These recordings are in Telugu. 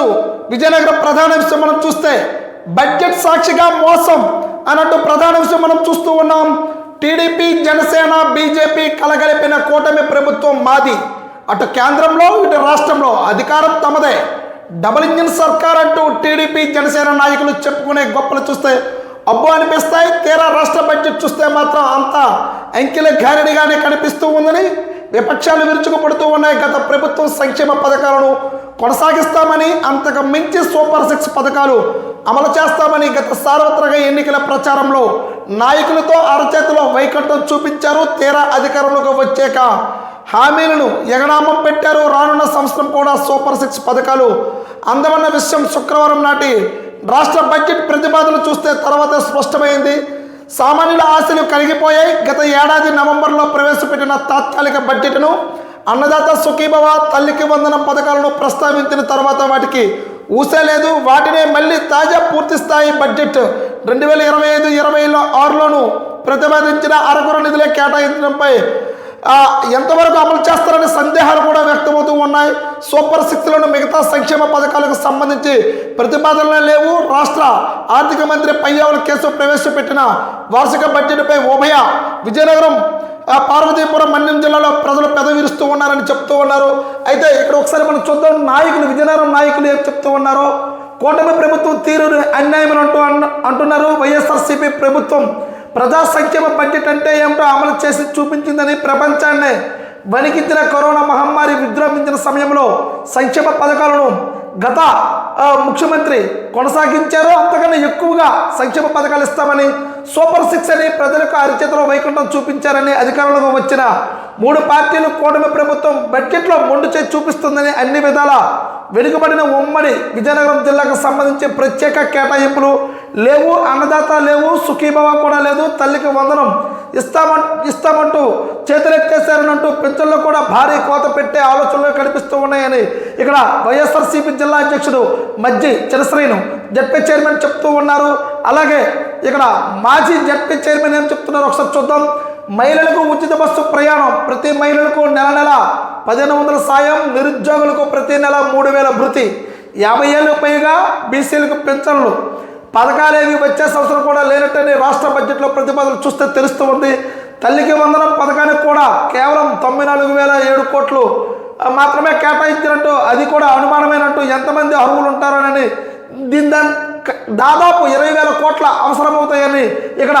ఈరోజు విజయనగరం ప్రధాన విషయం మనం చూస్తే బడ్జెట్ సాక్షిగా మోసం అన్నట్టు ప్రధాన విషయం మనం చూస్తూ ఉన్నాం. టీడీపీ జనసేన బీజేపీ కలగలిపిన కూటమి ప్రభుత్వం మాది. అటు కేంద్రంలో ఇటు రాష్ట్రంలో అధికారం తమదే. డబుల్ ఇంజిన్ సర్కార్ అంటూ టీడీపీ జనసేన నాయకులు చెప్పుకునే గొప్పలు చూస్తే అబ్బు అనిపిస్తాయి. తీరా రాష్ట్ర బడ్జెట్ చూస్తే మాత్రం అంత అంకిల గారిడిగానే కనిపిస్తూ ఉందని విపక్షాలు విరుచుకుపడుతూ ఉన్నాయి. గత ప్రభుత్వం సంక్షేమ పథకాలను కొనసాగిస్తామని అంతకు మించి సూపర్ సిక్స్ పథకాలు అమలు చేస్తామని గత సార్వత్రిక ఎన్నికల ప్రచారంలో నాయకులతో అరచేతిలో వైకట్టం చూపించారు. తీరా అధికారంలోకి వచ్చాక హామీలను ఎగనామం పెట్టారు. రానున్న సంవత్సరం కూడా సూపర్ సిక్స్ పథకాలు అందమన్న విషయం శుక్రవారం నాటి రాష్ట్ర బడ్జెట్ ప్రతిపాదన చూస్తే తర్వాత స్పష్టమైంది. సామాన్యుల ఆశలు కలిగిపోయాయి గత ఏడాది నవంబర్లో ప్రవేశపెట్టిన తాత్కాలిక బడ్జెట్ను అన్నదాత సుఖీభవ తల్లికి వందనం పథకాలను ప్రస్తావించిన తర్వాత వాటికి ఊసే లేదు. వాటినే మళ్ళీ తాజా పూర్తి స్థాయి బడ్జెట్ రెండు వేల ఇరవై ఐదు ఇరవై ఆరులోను ప్రతిపాదించిన అరకొర నిధులే కేటాయించడంపై ఎంతవరకు అమలు చేస్తారనే సందేహాలు కూడా వ్యక్తమవుతూ ఉన్నాయి. సూపర్ సిక్స్లను మిగతా సంక్షేమ పథకాలకు సంబంధించి ప్రతిపాదనలు లేవు. రాష్ట్ర ఆర్థిక మంత్రి పయ్యావుల కేసు ప్రవేశపెట్టిన వార్షిక బడ్జెట్పై ఉభయ విజయనగరం పార్వతీపురం మన్యం జిల్లాలో ప్రజలు పెదవిరుస్తూ ఉన్నారని చెప్తూ ఉన్నారు. అయితే ఇక్కడ ఒకసారి మనం చూద్దాం నాయకులు విజయనగరం నాయకులు ఏం చెప్తూ ఉన్నారో. కూటమి ప్రభుత్వం తీరు అన్యాయం అంటూ అన్న- అంటున్నారు. వైఎస్ఆర్సీపీ ప్రభుత్వం ప్రజా సంక్షేమ బడ్జెట్ అంటే ఏమిటో అమలు చేసి చూపించిందని ప్రపంచాన్ని వణికించిన కరోనా మహమ్మారి విజృంభించిన సమయంలో సంక్షేమ పథకాలను గత ముఖ్యమంత్రి కొనసాగించారు అంతకన్నా ఎక్కువగా సంక్షేమ పథకాలు ఇస్తామని సూపర్ సిక్స్ అని ప్రజలకు అరిచేతిలో వైకుంఠం చూపించారని అధికారులకు వచ్చిన మూడు పార్టీలు కూటమి ప్రభుత్వం బడ్జెట్లో మొండు చేసి చూపిస్తుందని అన్ని విధాల వెనుకబడిన ఉమ్మడి విజయనగరం జిల్లాకు సంబంధించి ప్రత్యేక కేటాయింపులు లేవు అన్నదాత లేవు సుఖీభవ కూడా లేదు తల్లికి వందనం ఇస్తామం ఇస్తామంటూ చేతులెత్తేశారనంటూ పెన్షన్లో కూడా భారీ కోత పెట్టే ఆలోచనలు కనిపిస్తూ ఉన్నాయని ఇక్కడ వైఎస్ఆర్సీపీ జిల్లా అధ్యక్షుడు మజ్జి చిరశ్రీను జడ్పీ చైర్మన్ చెప్తూ ఉన్నారు. అలాగే ఇక్కడ మాజీ జడ్పీ చైర్మన్ ఏం చెప్తున్నారు ఒకసారి చూద్దాం. మహిళలకు ఉచిత బస్సు ప్రయాణం ప్రతి మహిళలకు నెల నెల పదిహేను వందల సాయం నిరుద్యోగులకు ప్రతి నెల మూడు వేల భృతి యాభై ఏళ్ళు పైగా బీసీలకు పెన్షన్లు. పథకాలేవి వచ్చే సంవత్సరం కూడా లేనట్టని బడ్జెట్లో ప్రతిపాదన చూస్తే తెలుస్తూ ఉంది. తల్లికి వందనం పథకానికి కూడా కేవలం తొంభై నాలుగు వేల ఏడు కోట్లు మాత్రమే కేటాయించినట్టు అది కూడా అనుమానమైనట్టు ఎంతమంది అర్హులు ఉంటారని దీని దాని దాదాపు ఇరవై వేల కోట్ల అవసరమవుతాయని ఇక్కడ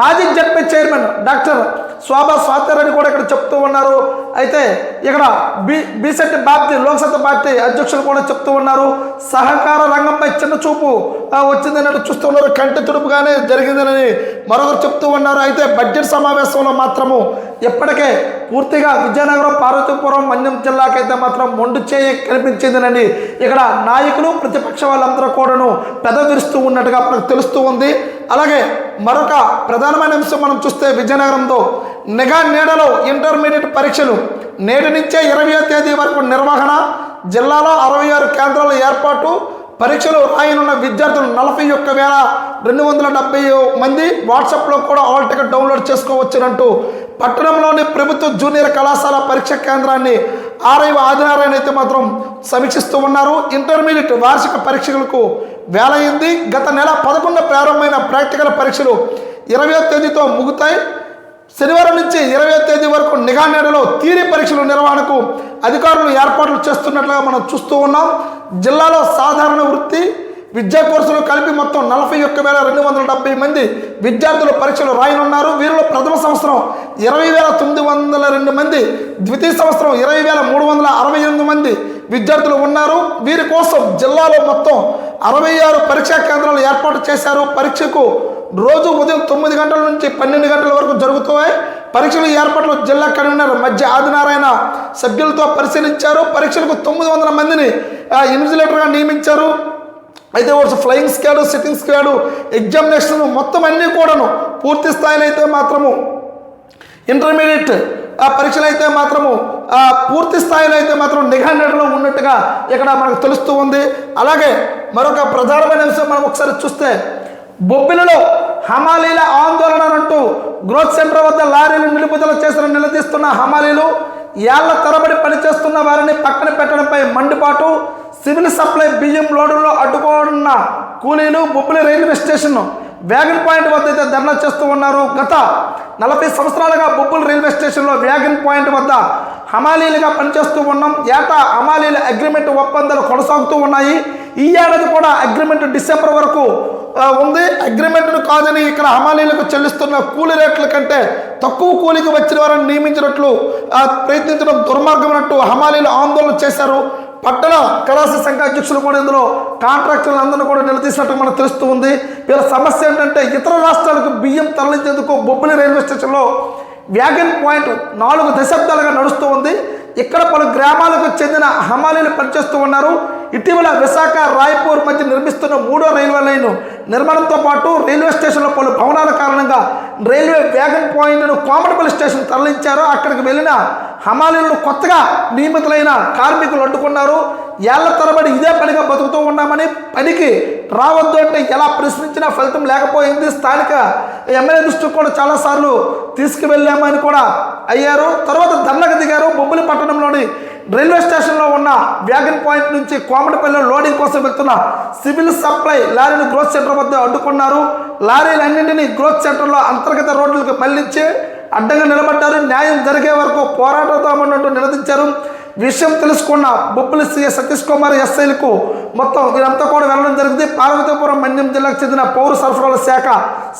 మాజీ జడ్పీ చైర్మన్ డాక్టర్ శోభా అని కూడా ఇక్కడ చెప్తూ ఉన్నారు. అయితే ఇక్కడ బి బీసెట్ పార్టీ లోక్సభ పార్టీ అధ్యక్షులు కూడా చెప్తూ ఉన్నారు. సహకార రంగంపై చిన్న చూపు వచ్చిందని చూస్తున్నారు కంటి తుడుపుగానే జరిగిందని మరొకరు చెప్తూ ఉన్నారు. అయితే బడ్జెట్ సమావేశంలో మాత్రము ఇప్పటికే పూర్తిగా విజయనగరం పార్వతీపురం మన్యం జిల్లాకైతే మాత్రం మొండు చేయి కనిపించిందనండి ఇక్కడ నాయకులు ప్రతిపక్ష వాళ్ళందరూ కూడాను పెదవిరుస్తూ ఉన్నట్టుగా మనకు తెలుస్తూ ఉంది. అలాగే మరొక ప్రధానమైన అంశం మనం చూస్తే విజయనగరంతో నిఘా నీడలో ఇంటర్మీడియట్ పరీక్షలు నేటి నుంచే ఇరవయో తేదీ వరకు నిర్వహణ జిల్లాలో అరవై ఆరు కేంద్రాల ఏర్పాటు పరీక్షలు రాయనున్న విద్యార్థులు నలభై ఒక్క వేల రెండు వందల డెబ్బై మంది వాట్సాప్లో కూడా ఆల్ టికెట్ డౌన్లోడ్ చేసుకోవచ్చునంటూ పట్టణంలోని ప్రభుత్వ జూనియర్ కళాశాల పరీక్ష కేంద్రాన్ని ఆర్ఐ ఆదినారాయణ అయితే మాత్రం సమీక్షిస్తూ ఉన్నారు. ఇంటర్మీడియట్ వార్షిక పరీక్షలకు వేలైంది గత నెల పదకొండు ప్రారంభమైన ప్రాక్టికల్ పరీక్షలు ఇరవయో తేదీతో ముగుతాయి. శనివారం నుంచి ఇరవై తేదీ వరకు నిఘా నీడలో తీరి పరీక్షల నిర్వహణకు అధికారులు ఏర్పాట్లు చేస్తున్నట్లుగా మనం చూస్తూ ఉన్నాం. జిల్లాలో సాధారణ వృత్తి విద్యా కోర్సులు కలిపి మొత్తం నలభై ఒక్క వేల రెండు వందల డెబ్బై మంది విద్యార్థులు పరీక్షలు రాయనున్నారు. వీరిలో ప్రథమ సంవత్సరం ఇరవై వేల తొమ్మిది వందల రెండు మంది ద్వితీయ సంవత్సరం ఇరవై వేల మూడు వందల అరవై ఎనిమిది మంది విద్యార్థులు ఉన్నారు. వీరి కోసం జిల్లాలో మొత్తం అరవై ఆరు పరీక్షా కేంద్రాలు ఏర్పాటు చేశారు. పరీక్షకు రోజు ఉదయం తొమ్మిది గంటల నుంచి పన్నెండు గంటల వరకు జరుగుతాయి పరీక్షల ఏర్పాట్లు జిల్లా కన్వీనర్ మధ్య ఆదినారాయణ సభ్యులతో పరిశీలించారు. పరీక్షలకు తొమ్మిది వందల మందిని ఇన్సులేటర్గా ఇన్విజిలేటర్గా నియమించారు. అయితే ఒక flying squad sitting squad examination మొత్తం అన్నీ కూడాను పూర్తి స్థాయిలో అయితే మాత్రము ఇంటర్మీడియట్ ఆ పరీక్షలు అయితే మాత్రము పూర్తి స్థాయిలో అయితే మాత్రం నిఘా ఉన్నట్టుగా ఇక్కడ మనకు తెలుస్తూ ఉంది. అలాగే మరొక ప్రధానమైన విషయం మనం ఒకసారి చూస్తే బొబ్బిలిలో హమాలీల ఆందోళన అంటూ గ్రోత్ సెంటర్ వద్ద లారీలు నిలుపుదల చేసిన నిలదీస్తున్న హమాలీలు ఏళ్ళ తరబడి పనిచేస్తున్న వారిని పక్కన పెట్టడంపై మండిపాటు సివిల్ సప్లై బియ్యం లోడుల్లో అడ్డుకోనున్న కూలీలు Bobbili railway station wagon point వద్ద అయితే ధర్నా చేస్తూ ఉన్నారు. గత నలభై సంవత్సరాలుగా బొబ్బులు రైల్వే స్టేషన్లో వ్యాగన్ పాయింట్ వద్ద హమాలీలుగా పనిచేస్తూ ఉన్నాం. ఏటా హమాలీల అగ్రిమెంట్ ఒప్పందాలు కొనసాగుతూ ఉన్నాయి. ఈ ఏడాది కూడా అగ్రిమెంట్ డిసెంబర్ వరకు ఉంది. అగ్రిమెంట్ను కాదని ఇక్కడ హమాలీలకు చెల్లిస్తున్న కూలీ రేట్ల కంటే తక్కువ కూలికి వచ్చిన వారిని నియమించినట్లు ప్రయత్నించడం ప్రయత్నించడం దుర్మార్గమైనట్టు హమాలీలు ఆందోళన చేశారు. పట్టణ కళాశాల సంఘ అధ్యక్షులు కూడా ఇందులో కాంట్రాక్టర్లు అందరూ కూడా నిలదీసినట్టు మనకు తెలుస్తూ ఉంది. వీళ్ళ సమస్య ఏంటంటే ఇతర రాష్ట్రాలకు బియ్యం తరలించేందుకు బొబ్బిలి రైల్వే స్టేషన్లో వ్యాగన్ పాయింట్ నాలుగు దశాబ్దాలుగా నడుస్తూ ఉంది. ఇక్కడ పలు గ్రామాలకు చెందిన హమాలీలు పనిచేస్తూ ఉన్నారు. ఇటీవల విశాఖ రాయ్పూర్ మధ్య నిర్మిస్తున్న మూడో రైల్వే లైన్ నిర్మాణంతో పాటు రైల్వే స్టేషన్లో పలు భవనాల కారణంగా రైల్వే వ్యాగన్ పాయింట్ను కోమటపల్లి స్టేషన్ తరలించారు. అక్కడికి వెళ్ళిన హమాలీలను కొత్తగా నియమితులైన కార్మికులు అడ్డుకున్నారు. ఏళ్ళ తరబడి ఇదే పనిగా బతుకుతూ ఉన్నామని పనికి రావద్దు అంటే ఎలా ప్రశ్నించినా ఫలితం లేకపోయింది. స్థానిక ఎమ్మెల్యే దృష్టికి కూడా చాలాసార్లు తీసుకువెళ్ళామని కూడా అయ్యారు. తర్వాత దండకు దిగారు. బొబ్బిలి పట్టణంలోని రైల్వే స్టేషన్లో ఉన్న వ్యాగన్ పాయింట్ నుంచి కోమటిపల్లిలో లోడింగ్ కోసం వెళ్తున్న సివిల్ సప్లై లారీని గ్రోత్ సెంటర్ వద్ద అడ్డుకున్నారు. లారీలన్నింటినీ గ్రోత్ సెంటర్లో అంతర్గత రోడ్లకు మళ్ళించి అడ్డంగా నిలబడ్డారు. న్యాయం జరిగే వరకు పోరాటతామన్నట్టు నిలదించారు విషయం తెలుసుకున్న బొబ్బులి సీఎస్ సతీష్ కుమార్ ఎస్ఐలకు మొత్తం వీరంతా కూడా వెళ్ళడం జరిగింది. పార్వతీపురం మన్యం జిల్లాకు చెందిన పౌర సరఫరాల శాఖ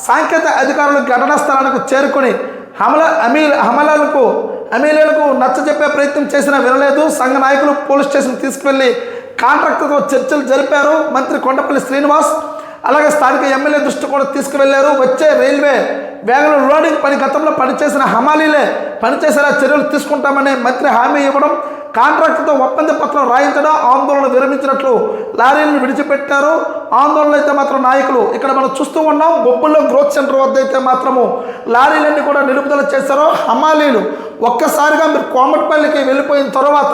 సాంకేతిక అధికారులు ఘటనా స్థలానికి చేరుకొని హమల అమీ హమలాలకు అమీలకు నచ్చజెప్పే ప్రయత్నం చేసినా వినలేదు. సంఘ నాయకులు పోలీస్ స్టేషన్ తీసుకువెళ్ళి కాంట్రాక్టర్తో చర్చలు జరిపారు. మంత్రి కొండపల్లి శ్రీనివాస్ అలాగే స్థానిక ఎమ్మెల్యే దృష్టి కూడా తీసుకువెళ్ళారు. వచ్చే రైల్వే వేగంలో లోడింగ్ పని గతంలో పనిచేసిన హమాలీలే పనిచేసేలా చర్యలు తీసుకుంటామని మంత్రి హామీ ఇవ్వడం కాంట్రాక్టుతో ఒప్పంద పత్రం రాయించడం ఆందోళన విరమించినట్లు లారీలను విడిచిపెట్టారు. ఆందోళన అయితే మాత్రం నాయకులు ఇక్కడ మనం చూస్తూ ఉన్నాం. బొబ్బుల్లో గ్రోత్ సెంటర్ వద్ద అయితే మాత్రము లారీలన్నీ కూడా నిలుపుదల చేశారో. హమాలీలు ఒక్కసారిగా మీరు కోమటిపల్లికి వెళ్ళిపోయిన తర్వాత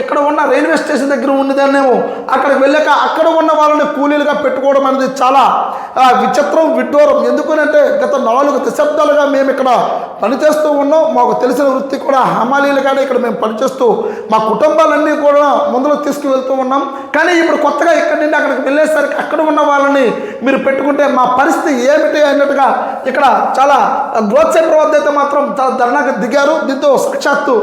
ఇక్కడ ఉన్న రైల్వే స్టేషన్ దగ్గర ఉన్నదాన్నేమో అక్కడికి వెళ్ళాక అక్కడ ఉన్న వాళ్ళని కూలీలుగా పెట్టుకోవడం అనేది చాలా విచిత్రం విడ్డూరం. ఎందుకనంటే గత నాలుగు దశాబ్దాలుగా మేము ఇక్కడ పనిచేస్తూ ఉన్నాం. మాకు తెలిసిన వృత్తి కూడా హమాలీలుగానే ఇక్కడ మేము పనిచేస్తూ మా కుటుంబాలన్నీ కూడా ముందులో తీసుకువెళ్తూ ఉన్నాం. కానీ ఇప్పుడు కొత్తగా ఇక్కడి నుండి అక్కడికి వెళ్ళేసరికి అక్కడ ఉన్న వాళ్ళని మీరు పెట్టుకుంటే మా పరిస్థితి ఏమిటి అన్నట్టుగా ఇక్కడ చాలా గోత్సే ప్రవర్తయితే మాత్రం చాలా ధర్నాకు దిగారు. దీంతో సాక్షాత్తు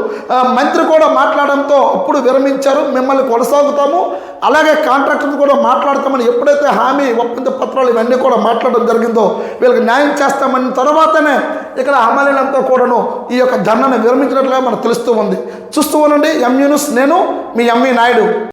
మంత్రి కూడా మాట్లాడడంతో అప్పుడు విరమించారు. మిమ్మల్ని కొనసాగుతాము. అలాగే కాంట్రాక్టర్ కూడా మాట్లాడతామని ఎప్పుడైతే హామీ ఒప్పంద పత్రాలు ఇవన్నీ కూడా మాట్లాడడం జరిగిందో వీళ్ళకి న్యాయం చేస్తామని తర్వాతనే ఇక్కడ హమాలీలంతా కూడాను ఈ యొక్క ధర్నాన్ని విరమించినట్లుగా మనకు తెలుస్తూ ఉంది. చూస్తూ ఉండండి. ఎంయూనిస్ నేను మీ ఎంవి నాయుడు.